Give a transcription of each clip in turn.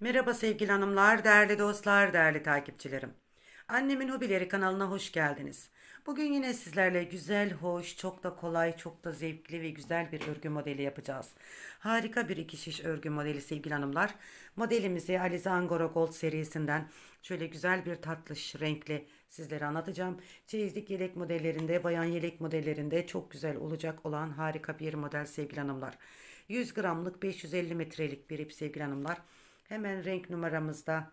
Merhaba sevgili hanımlar, değerli dostlar, değerli takipçilerim. Annemin Hobileri kanalına hoş geldiniz. Bugün yine sizlerle güzel, hoş, çok da kolay, çok da zevkli ve güzel bir örgü modeli yapacağız. Harika bir iki şiş örgü modeli sevgili hanımlar. Modelimizi Alize Angora Gold serisinden şöyle güzel bir tatlış renkli sizlere anlatacağım. Çeyizlik yelek modellerinde, bayan yelek modellerinde çok güzel olacak olan harika bir model sevgili hanımlar. 100 gramlık 550 metrelik bir ip sevgili hanımlar. Hemen renk numaramızda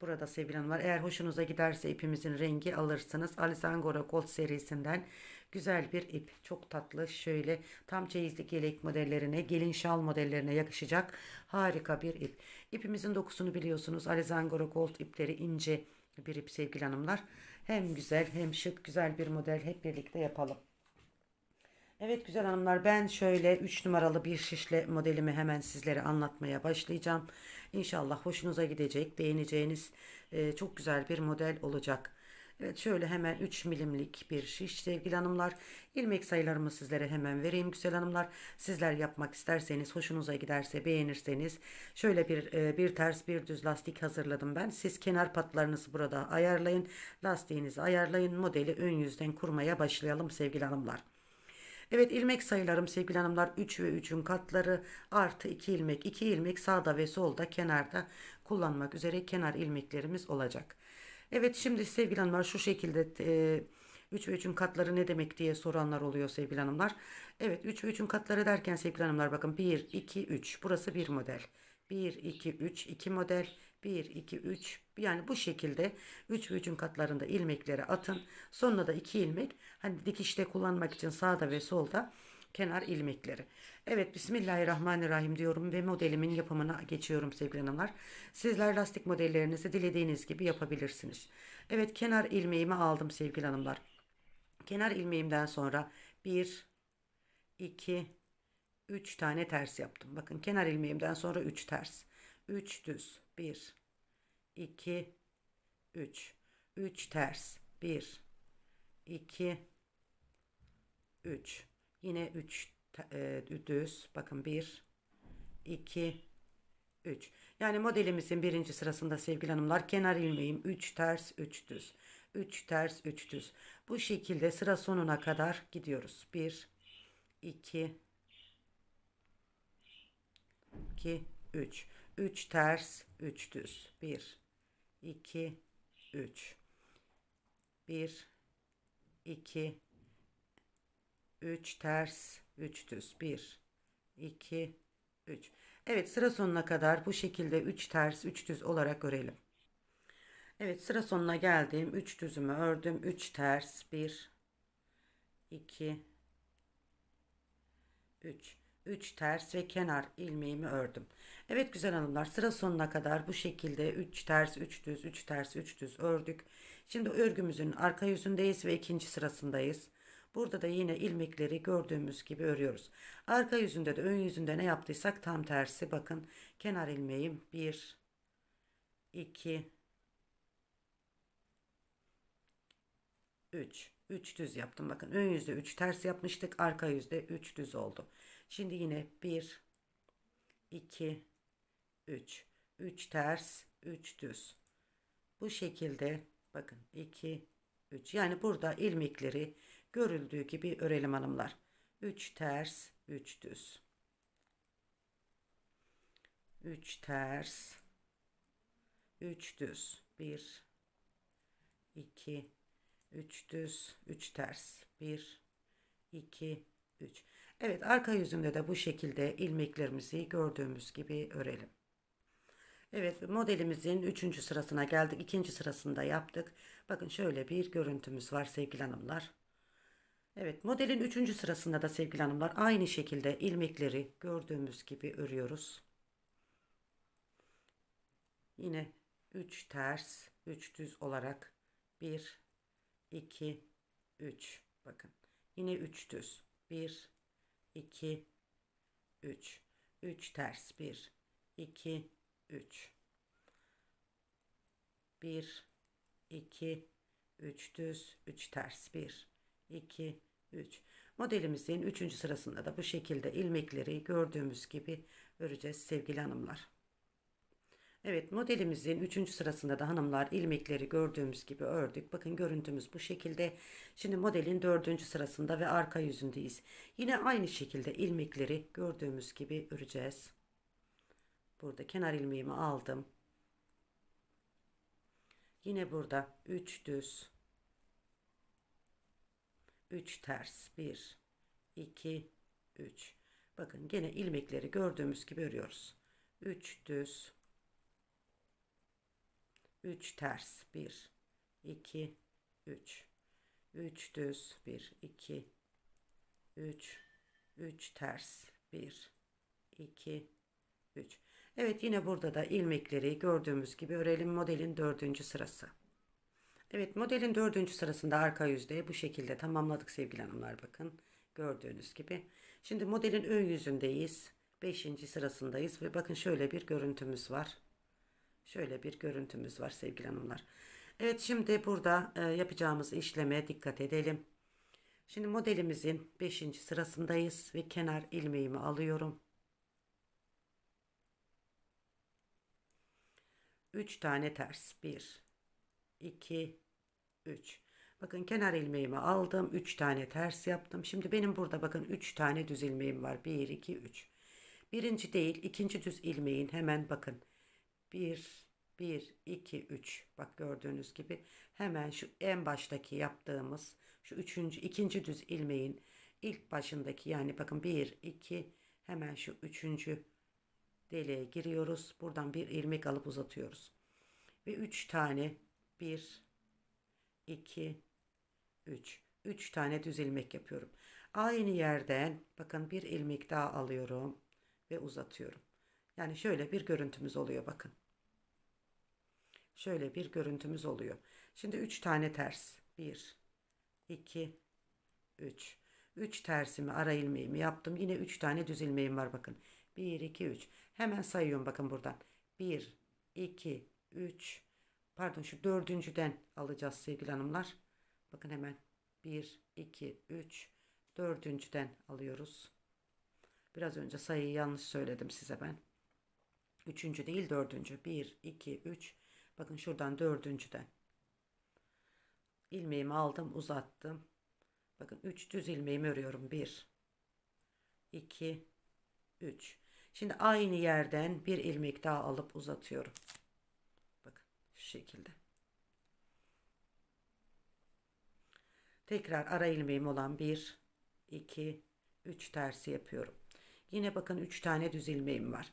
burada sevgili hanımlar. Eğer hoşunuza giderse ipimizin rengi alırsınız. Alisangora Gold serisinden güzel bir ip. Çok tatlı şöyle tam çeyizlik yelek modellerine, gelin şal modellerine yakışacak harika bir ip. İpimizin dokusunu biliyorsunuz. Alisangora Gold ipleri ince bir ip sevgili hanımlar. Hem güzel hem şık güzel bir model hep birlikte yapalım. Evet güzel hanımlar ben şöyle 3 numaralı bir şişle modelimi hemen sizlere anlatmaya başlayacağım. İnşallah hoşunuza gidecek, beğeneceğiniz e, çok güzel bir model olacak. Evet şöyle hemen 3 milimlik bir şiş sevgili hanımlar. İlmek sayılarımı sizlere hemen vereyim güzel hanımlar. Sizler yapmak isterseniz, hoşunuza giderse, beğenirseniz şöyle bir e, bir ters bir düz lastik hazırladım ben. Siz kenar patlarınızı burada ayarlayın. Lastiğinizi ayarlayın. Modeli ön yüzden kurmaya başlayalım sevgili hanımlar. Evet ilmek sayılarım sevgili hanımlar 3 ve 3'ün katları artı 2 ilmek 2 ilmek sağda ve solda kenarda kullanmak üzere kenar ilmeklerimiz olacak. Evet şimdi sevgili hanımlar şu şekilde e, 3 ve 3'ün katları ne demek diye soranlar oluyor sevgili hanımlar. Evet 3 ve 3'ün katları derken sevgili hanımlar bakın 1 2 3 burası bir model. 1 2 3 2 model 1, 2, 3 yani bu şekilde 3 ve 3'ün katlarında ilmekleri atın. Sonuna da 2 ilmek hani dikişte kullanmak için sağda ve solda kenar ilmekleri. Evet Bismillahirrahmanirrahim diyorum ve modelimin yapımına geçiyorum sevgili hanımlar. Sizler lastik modellerinizi dilediğiniz gibi yapabilirsiniz. Evet kenar ilmeğimi aldım sevgili hanımlar. Kenar ilmeğimden sonra 1, 2, 3 tane ters yaptım. Bakın kenar ilmeğimden sonra 3 ters. 3 düz. 1 2 3 3 ters. 1 2 3 yine 3 e, düz. Bakın 1 2 3. Yani modelimizin birinci sırasında sevgili hanımlar kenar ilmeğim 3 ters 3 düz. 3 ters 3 düz. Bu şekilde sıra sonuna kadar gidiyoruz. 1 2 2 3 3 ters 3 düz 1 2 3 1 2 3 ters 3 düz 1 2 3 Evet sıra sonuna kadar bu şekilde 3 ters 3 düz olarak örelim. Evet sıra sonuna geldim. 3 düzümü ördüm. 3 ters 1 2 3 3 ters ve kenar ilmeğimi ördüm. Evet güzel hanımlar sıra sonuna kadar bu şekilde 3 ters 3 düz 3 ters 3 düz ördük. Şimdi örgümüzün arka yüzündeyiz ve ikinci sırasındayız. Burada da yine ilmekleri gördüğümüz gibi örüyoruz. Arka yüzünde de ön yüzünde ne yaptıysak tam tersi bakın. Kenar ilmeğim 1 2 3 3 düz yaptım. Bakın ön yüzde 3 ters yapmıştık. Arka yüzde 3 düz oldu. Şimdi yine 1 2 3 3 ters 3 düz. Bu şekilde bakın 2 3 yani burada ilmekleri görüldüğü gibi örelim hanımlar. 3 ters 3 düz. 3 ters 3 düz. 1 2 3 düz 3 ters. 1 2 3 Evet arka yüzünde de bu şekilde ilmeklerimizi gördüğümüz gibi örelim. Evet modelimizin 3. sırasına geldik. 2. sırasında yaptık. Bakın şöyle bir görüntümüz var sevgili hanımlar. Evet modelin 3. sırasında da sevgili hanımlar aynı şekilde ilmekleri gördüğümüz gibi örüyoruz. Yine 3 ters 3 düz olarak 1 2 3 bakın yine 3 düz 1 2 3 3 ters 1 2 3 1 2 3 düz 3 ters 1 2 3 modelimizin 3. sırasında da bu şekilde ilmekleri gördüğümüz gibi öreceğiz sevgili hanımlar. Evet modelimizin 3. sırasında da hanımlar ilmekleri gördüğümüz gibi ördük. Bakın görüntümüz bu şekilde. Şimdi modelin 4. sırasında ve arka yüzündeyiz. Yine aynı şekilde ilmekleri gördüğümüz gibi öreceğiz. Burada kenar ilmeğimi aldım. Yine burada 3 düz 3 ters 1 2 3 bakın gene ilmekleri gördüğümüz gibi örüyoruz 3 düz 3 ters 1 2 3 3 düz 1 2 3 3 ters 1 2 3 Evet yine burada da ilmekleri gördüğümüz gibi örelim modelin dördüncü sırası. Evet modelin dördüncü sırasında arka yüzde bu şekilde tamamladık sevgili hanımlar bakın. Gördüğünüz gibi. Şimdi modelin ön yüzündeyiz. Beşinci sırasındayız ve bakın şöyle bir görüntümüz var. Şöyle bir görüntümüz var sevgili hanımlar. Evet şimdi burada e, yapacağımız işleme dikkat edelim. Şimdi modelimizin 5. sırasındayız ve kenar ilmeğimi alıyorum. 3 tane ters. 1 2 3 Bakın kenar ilmeğimi aldım. 3 tane ters yaptım. Şimdi benim burada bakın 3 tane düz ilmeğim var. 1 2 3. Birinci değil, ikinci düz ilmeğin hemen bakın. 1 1 2 3. Bak gördüğünüz gibi hemen şu en baştaki yaptığımız şu üçüncü ikinci düz ilmeğin ilk başındaki yani bakın 1 2 hemen şu üçüncü deliğe giriyoruz. Buradan bir ilmek alıp uzatıyoruz. Ve 3 tane 1 2 3 3 tane düz ilmek yapıyorum. Aynı yerden bakın bir ilmek daha alıyorum ve uzatıyorum. Yani şöyle bir görüntümüz oluyor bakın. Şöyle bir görüntümüz oluyor. Şimdi 3 tane ters. 1 2 3 3 tersimi ara ilmeğimi yaptım. Yine 3 tane düz ilmeğim var bakın. 1 2 3 Hemen sayıyorum bakın buradan. 1, 2, 3. Pardon şu dördüncüden alacağız sevgili hanımlar. Bakın hemen 1, 2, 3. Dördüncüden alıyoruz. Biraz önce sayıyı yanlış söyledim size ben. Üçüncü değil dördüncü. 1, 2, 3. Bakın şuradan dördüncüden. İlmeğimi aldım uzattım. Bakın 3 düz ilmeğimi örüyorum. 1, 2, 3. Şimdi aynı yerden bir ilmek daha alıp uzatıyorum. Bakın şu şekilde. Tekrar ara ilmeğim olan 1, 2, 3 tersi yapıyorum. Yine bakın 3 tane düz ilmeğim var.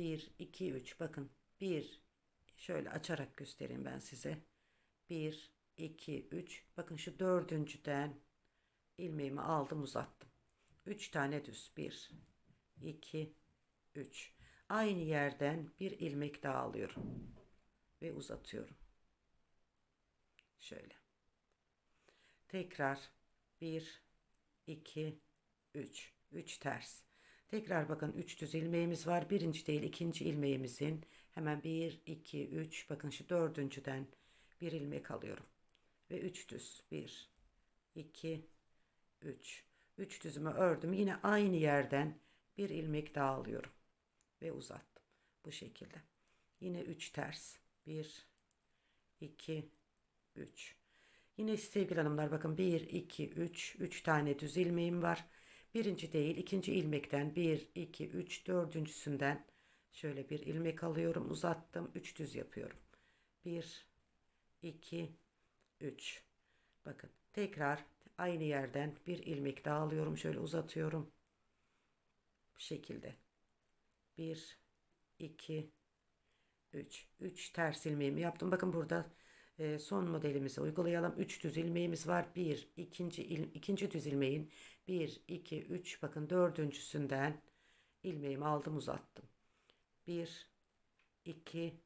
1, 2, 3 bakın 1 şöyle açarak göstereyim ben size. 1, 2, 3 bakın şu dördüncüden ilmeğimi aldım uzattım. 3 tane düz 1, 2, 3. Aynı yerden bir ilmek daha alıyorum. Ve uzatıyorum. Şöyle. Tekrar 1, 2, 3. 3 ters. Tekrar bakın 3 düz ilmeğimiz var. Birinci değil ikinci ilmeğimizin hemen 1, 2, 3. Bakın şu dördüncüden bir ilmek alıyorum. Ve 3 düz. 1, 2, 3. 3 düzümü ördüm. Yine aynı yerden bir ilmek daha alıyorum ve uzattım bu şekilde yine 3 ters 1 2 3 yine sevgili hanımlar bakın 1 2 3 3 tane düz ilmeğim var birinci değil ikinci ilmekten 1 2 3 dördüncüsünden şöyle bir ilmek alıyorum uzattım 3 düz yapıyorum 1 2 3 bakın tekrar aynı yerden bir ilmek daha alıyorum şöyle uzatıyorum bu şekilde. 1 2 3 3 ters ilmeğimi yaptım. Bakın burada e, son modelimizi uygulayalım. 3 düz ilmeğimiz var. 1 ikinci il, ikinci düz ilmeğin 1 2 3 bakın dördüncüsünden ilmeğimi aldım uzattım. 1 2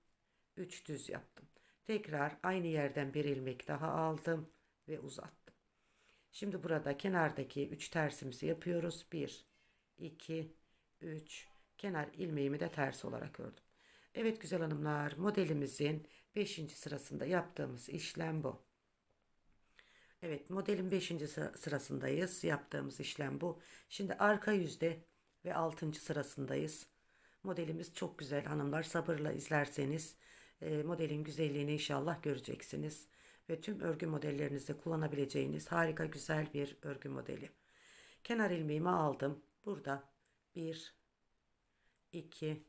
3 düz yaptım. Tekrar aynı yerden bir ilmek daha aldım ve uzattım. Şimdi burada kenardaki 3 tersimizi yapıyoruz. 1 2 3 kenar ilmeğimi de ters olarak ördüm. Evet güzel hanımlar modelimizin 5. sırasında yaptığımız işlem bu. Evet modelin 5. sırasındayız. Yaptığımız işlem bu. Şimdi arka yüzde ve 6. sırasındayız. Modelimiz çok güzel hanımlar. Sabırla izlerseniz e, modelin güzelliğini inşallah göreceksiniz. Ve tüm örgü modellerinizde kullanabileceğiniz harika güzel bir örgü modeli. Kenar ilmeğimi aldım. Burada 1, 2,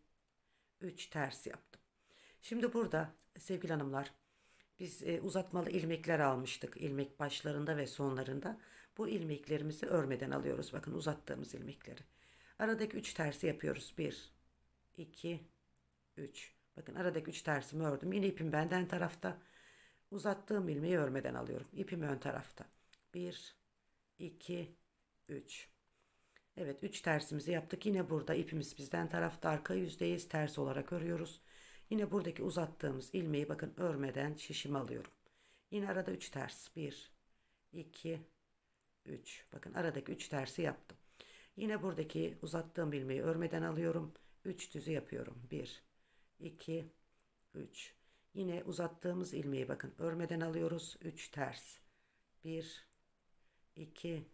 3 ters yaptım. Şimdi burada sevgili hanımlar biz e, uzatmalı ilmekler almıştık ilmek başlarında ve sonlarında. Bu ilmeklerimizi örmeden alıyoruz. Bakın uzattığımız ilmekleri. Aradaki 3 tersi yapıyoruz. 1, 2, 3. Bakın aradaki 3 tersimi ördüm. Yine ipim benden tarafta. Uzattığım ilmeği örmeden alıyorum. İpim ön tarafta. 1, 2, 3. Evet 3 tersimizi yaptık. Yine burada ipimiz bizden tarafta arka yüzdeyiz. Ters olarak örüyoruz. Yine buradaki uzattığımız ilmeği bakın örmeden şişimi alıyorum. Yine arada 3 ters. 1, 2, 3. Bakın aradaki 3 tersi yaptım. Yine buradaki uzattığım ilmeği örmeden alıyorum. 3 düzü yapıyorum. 1, 2, 3. Yine uzattığımız ilmeği bakın örmeden alıyoruz. 3 ters. 1, 2,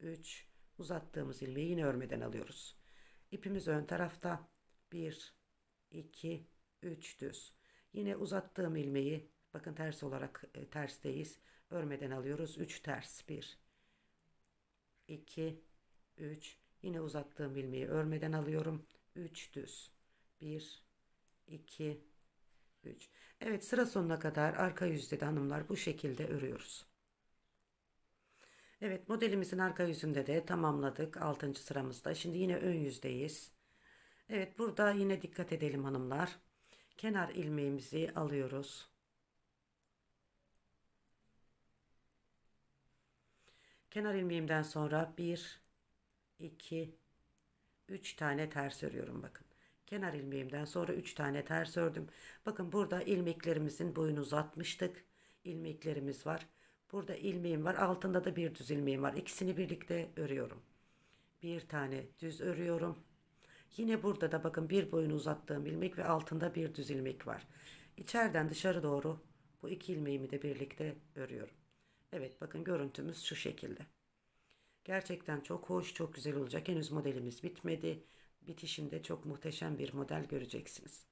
3. Uzattığımız ilmeği yine örmeden alıyoruz. İpimiz ön tarafta. 1, 2, 3 düz. Yine uzattığım ilmeği bakın ters olarak e, tersteyiz. Örmeden alıyoruz. 3 ters. 1, 2, 3. Yine uzattığım ilmeği örmeden alıyorum. 3 düz. 1, 2, 3. Evet sıra sonuna kadar arka yüzde de hanımlar bu şekilde örüyoruz. Evet modelimizin arka yüzünde de tamamladık 6. sıramızda. Şimdi yine ön yüzdeyiz. Evet burada yine dikkat edelim hanımlar. Kenar ilmeğimizi alıyoruz. Kenar ilmeğimden sonra 1 2 3 tane ters örüyorum bakın. Kenar ilmeğimden sonra 3 tane ters ördüm. Bakın burada ilmeklerimizin boyunu uzatmıştık. İlmeklerimiz var. Burada ilmeğim var. Altında da bir düz ilmeğim var. İkisini birlikte örüyorum. Bir tane düz örüyorum. Yine burada da bakın bir boyunu uzattığım ilmek ve altında bir düz ilmek var. İçeriden dışarı doğru bu iki ilmeğimi de birlikte örüyorum. Evet bakın görüntümüz şu şekilde. Gerçekten çok hoş, çok güzel olacak. Henüz modelimiz bitmedi. Bitişinde çok muhteşem bir model göreceksiniz.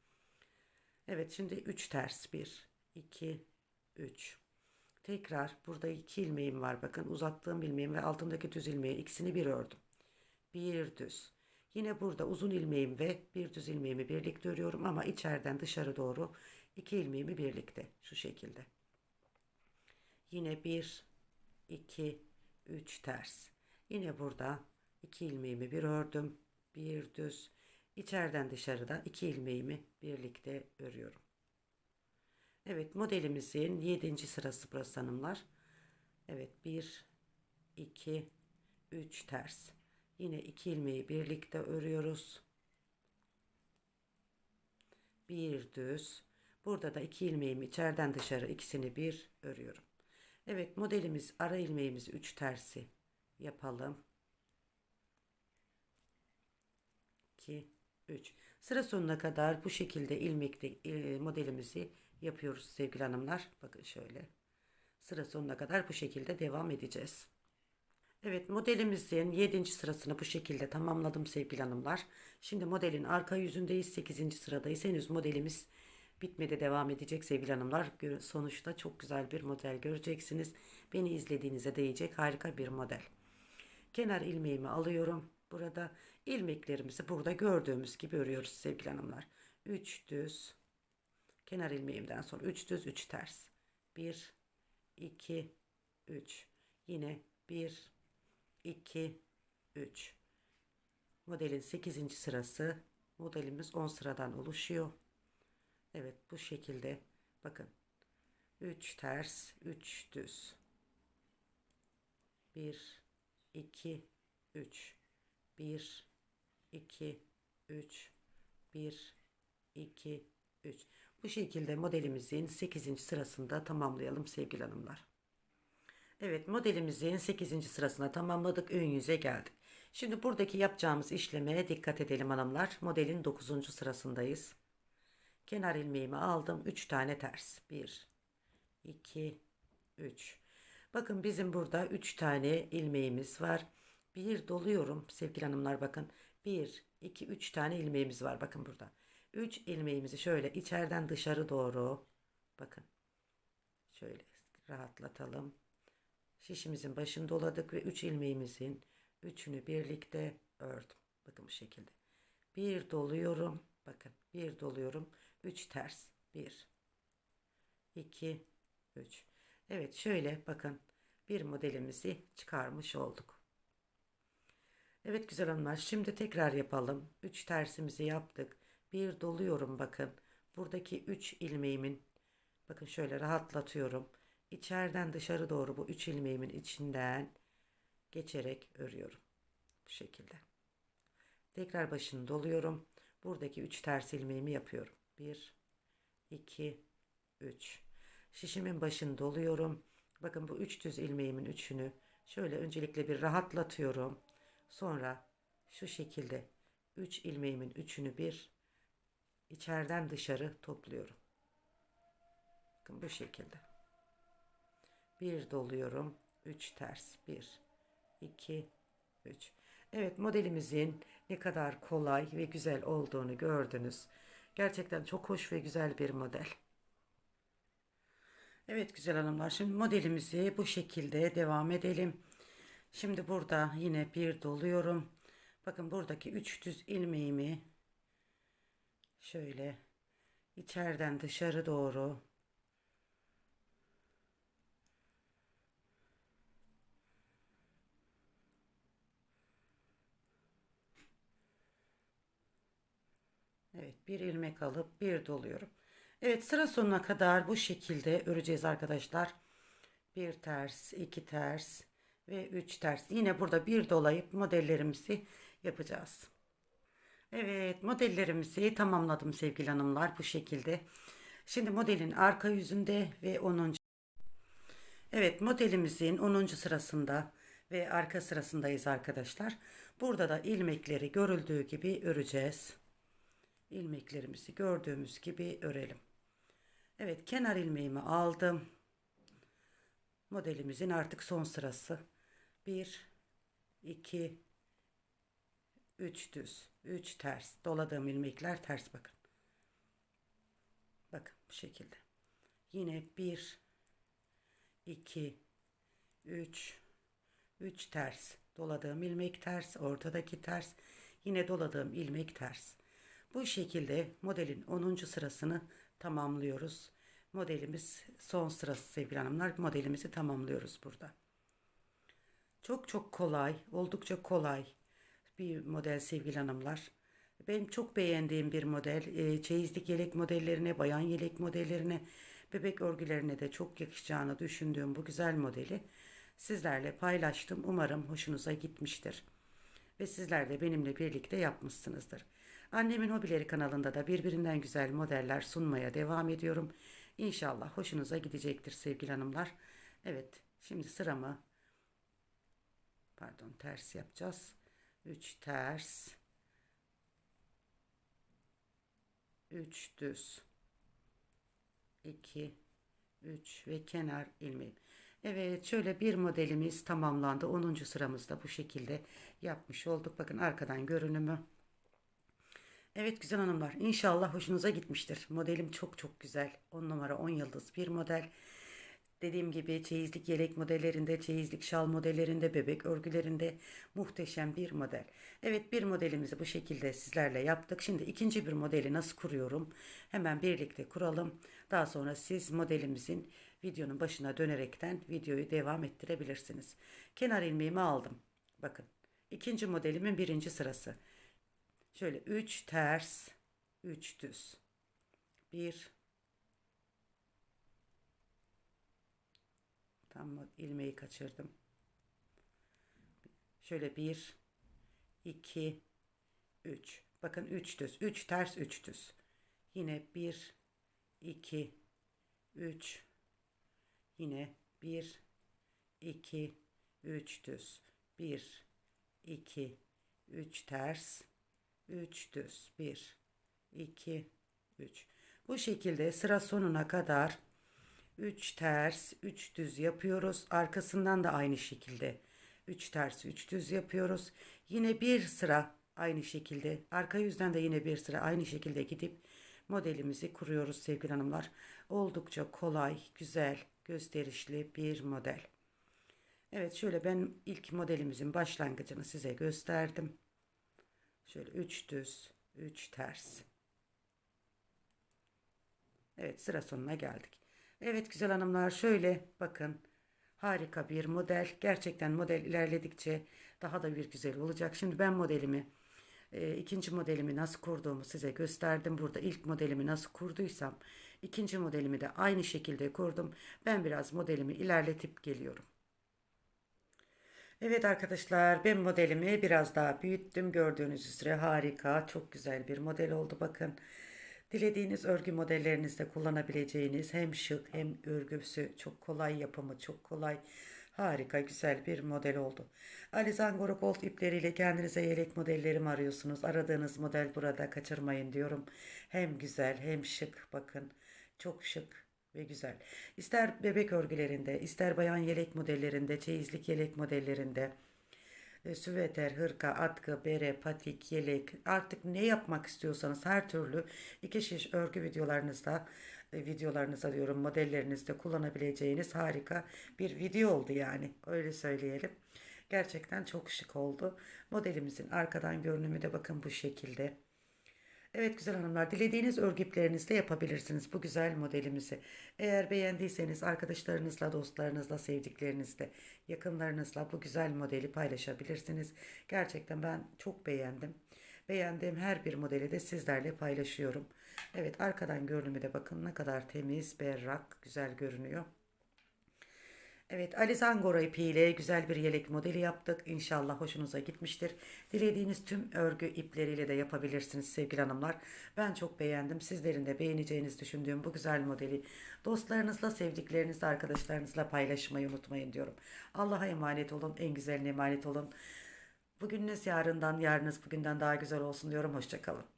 Evet şimdi 3 ters 1 2 3 Tekrar burada iki ilmeğim var bakın uzattığım ilmeğim ve altındaki düz ilmeği ikisini bir ördüm. Bir düz. Yine burada uzun ilmeğim ve bir düz ilmeğimi birlikte örüyorum ama içeriden dışarı doğru iki ilmeğimi birlikte şu şekilde. Yine bir, iki, üç ters. Yine burada iki ilmeğimi bir ördüm. Bir düz. İçeriden dışarıda iki ilmeğimi birlikte örüyorum. Evet modelimizin 7. sırası burası hanımlar. Evet 1 2 3 ters. Yine iki ilmeği birlikte örüyoruz. Bir düz. Burada da iki ilmeğimi içeriden dışarı ikisini bir örüyorum. Evet modelimiz ara ilmeğimizi 3 tersi yapalım. 2 3 Sıra sonuna kadar bu şekilde ilmekte e, modelimizi yapıyoruz sevgili hanımlar. Bakın şöyle. Sıra sonuna kadar bu şekilde devam edeceğiz. Evet modelimizin 7. sırasını bu şekilde tamamladım sevgili hanımlar. Şimdi modelin arka yüzündeyiz. 8. sıradayız. Henüz modelimiz bitmedi devam edecek sevgili hanımlar. Sonuçta çok güzel bir model göreceksiniz. Beni izlediğinize değecek harika bir model. Kenar ilmeğimi alıyorum. Burada ilmeklerimizi burada gördüğümüz gibi örüyoruz sevgili hanımlar. 3 düz kenar ilmeğimden sonra 3 düz 3 ters. 1 2 3 yine 1 2 3 modelin 8. sırası modelimiz 10 sıradan oluşuyor. Evet bu şekilde bakın 3 ters 3 düz 1 2 3 1 2 3 1 2 3 bu şekilde modelimizin 8. sırasında tamamlayalım sevgili hanımlar. Evet modelimizin 8. sırasına tamamladık. Ön yüze geldik. Şimdi buradaki yapacağımız işlemeye dikkat edelim hanımlar. Modelin 9. sırasındayız. Kenar ilmeğimi aldım. 3 tane ters. 1, 2, 3. Bakın bizim burada 3 tane ilmeğimiz var. bir doluyorum sevgili hanımlar bakın. Bir, iki, üç tane ilmeğimiz var bakın burada. Üç ilmeğimizi şöyle içeriden dışarı doğru bakın. Şöyle rahatlatalım. Şişimizin başını doladık ve üç ilmeğimizin üçünü birlikte ördüm. Bakın bu şekilde. Bir doluyorum. Bakın bir doluyorum. Üç ters. Bir. iki, Üç. Evet şöyle bakın bir modelimizi çıkarmış olduk. Evet güzel hanımlar şimdi tekrar yapalım. 3 tersimizi yaptık. Bir doluyorum bakın. Buradaki 3 ilmeğimin bakın şöyle rahatlatıyorum. İçeriden dışarı doğru bu 3 ilmeğimin içinden geçerek örüyorum. Bu şekilde. Tekrar başını doluyorum. Buradaki 3 ters ilmeğimi yapıyorum. 1 2 3 Şişimin başını doluyorum. Bakın bu üç düz ilmeğimin üçünü şöyle öncelikle bir rahatlatıyorum. Sonra şu şekilde üç ilmeğimin üçünü bir içeriden dışarı topluyorum. Bakın bu şekilde. Bir doluyorum. Üç ters. Bir, iki, üç. Evet modelimizin ne kadar kolay ve güzel olduğunu gördünüz. Gerçekten çok hoş ve güzel bir model. Evet güzel hanımlar şimdi modelimizi bu şekilde devam edelim. Şimdi burada yine bir doluyorum. Bakın buradaki üç düz ilmeğimi şöyle içeriden dışarı doğru bir ilmek alıp bir doluyorum. Evet sıra sonuna kadar bu şekilde öreceğiz arkadaşlar. Bir ters, iki ters ve üç ters. Yine burada bir dolayıp modellerimizi yapacağız. Evet modellerimizi tamamladım sevgili hanımlar bu şekilde. Şimdi modelin arka yüzünde ve 10. Evet modelimizin 10. sırasında ve arka sırasındayız arkadaşlar. Burada da ilmekleri görüldüğü gibi öreceğiz. İlmeklerimizi gördüğümüz gibi örelim. Evet kenar ilmeğimi aldım. Modelimizin artık son sırası. 1 2 3 düz, 3 ters. Doladığım ilmekler ters bakın. Bakın bu şekilde. Yine 1 2 3 3 ters. Doladığım ilmek ters, ortadaki ters. Yine doladığım ilmek ters. Bu şekilde modelin 10. sırasını tamamlıyoruz. Modelimiz son sırası sevgili hanımlar. Modelimizi tamamlıyoruz burada. Çok çok kolay, oldukça kolay bir model sevgili hanımlar. Benim çok beğendiğim bir model. E, çeyizlik yelek modellerine, bayan yelek modellerine, bebek örgülerine de çok yakışacağını düşündüğüm bu güzel modeli sizlerle paylaştım. Umarım hoşunuza gitmiştir. Ve sizler de benimle birlikte yapmışsınızdır. Annemin Hobileri kanalında da birbirinden güzel modeller sunmaya devam ediyorum. İnşallah hoşunuza gidecektir sevgili hanımlar. Evet şimdi sıramı pardon ters yapacağız. 3 ters 3 düz 2 3 ve kenar ilmeğim. Evet şöyle bir modelimiz tamamlandı. 10. sıramızda bu şekilde yapmış olduk. Bakın arkadan görünümü. Evet güzel hanımlar inşallah hoşunuza gitmiştir. Modelim çok çok güzel. 10 numara 10 yıldız bir model. Dediğim gibi çeyizlik yelek modellerinde, çeyizlik şal modellerinde, bebek örgülerinde muhteşem bir model. Evet bir modelimizi bu şekilde sizlerle yaptık. Şimdi ikinci bir modeli nasıl kuruyorum? Hemen birlikte kuralım. Daha sonra siz modelimizin videonun başına dönerekten videoyu devam ettirebilirsiniz. Kenar ilmeğimi aldım. Bakın ikinci modelimin birinci sırası. Şöyle 3 ters, 3 düz. 1 Tam ilmeği kaçırdım. Şöyle 1 2 3. Bakın 3 düz. 3 ters 3 düz. Yine 1 2 3 Yine 1 2 3 düz. 1 2 3 ters 3 düz 1 2 3 bu şekilde sıra sonuna kadar 3 ters 3 düz yapıyoruz arkasından da aynı şekilde 3 ters 3 düz yapıyoruz. Yine bir sıra aynı şekilde arka yüzden de yine bir sıra aynı şekilde gidip modelimizi kuruyoruz sevgili hanımlar. Oldukça kolay, güzel, gösterişli bir model. Evet şöyle ben ilk modelimizin başlangıcını size gösterdim. Şöyle 3 düz, 3 ters. Evet sıra sonuna geldik. Evet güzel hanımlar şöyle bakın. Harika bir model. Gerçekten model ilerledikçe daha da bir güzel olacak. Şimdi ben modelimi e, ikinci modelimi nasıl kurduğumu size gösterdim. Burada ilk modelimi nasıl kurduysam ikinci modelimi de aynı şekilde kurdum. Ben biraz modelimi ilerletip geliyorum. Evet arkadaşlar ben modelimi biraz daha büyüttüm. Gördüğünüz üzere harika çok güzel bir model oldu bakın. Dilediğiniz örgü modellerinizde kullanabileceğiniz hem şık hem örgüsü çok kolay yapımı çok kolay harika güzel bir model oldu. Alizangoro Gold ipleriyle kendinize yelek modelleri mi arıyorsunuz? Aradığınız model burada kaçırmayın diyorum. Hem güzel hem şık bakın çok şık ve güzel. İster bebek örgülerinde, ister bayan yelek modellerinde, çeyizlik yelek modellerinde, e, süveter, hırka, atkı, bere, patik, yelek artık ne yapmak istiyorsanız her türlü iki şiş örgü videolarınızda e, videolarınızda diyorum modellerinizde kullanabileceğiniz harika bir video oldu yani öyle söyleyelim. Gerçekten çok şık oldu. Modelimizin arkadan görünümü de bakın bu şekilde. Evet güzel hanımlar dilediğiniz örgü iplerinizle yapabilirsiniz bu güzel modelimizi. Eğer beğendiyseniz arkadaşlarınızla, dostlarınızla, sevdiklerinizle, yakınlarınızla bu güzel modeli paylaşabilirsiniz. Gerçekten ben çok beğendim. Beğendiğim her bir modeli de sizlerle paylaşıyorum. Evet arkadan görünümü de bakın ne kadar temiz, berrak, güzel görünüyor. Evet Alizangora ipiyle güzel bir yelek modeli yaptık. İnşallah hoşunuza gitmiştir. Dilediğiniz tüm örgü ipleriyle de yapabilirsiniz sevgili hanımlar. Ben çok beğendim. Sizlerin de beğeneceğinizi düşündüğüm bu güzel modeli dostlarınızla, sevdiklerinizle, arkadaşlarınızla paylaşmayı unutmayın diyorum. Allah'a emanet olun. En güzeline emanet olun. Bugününüz yarından, yarınız bugünden daha güzel olsun diyorum. Hoşçakalın.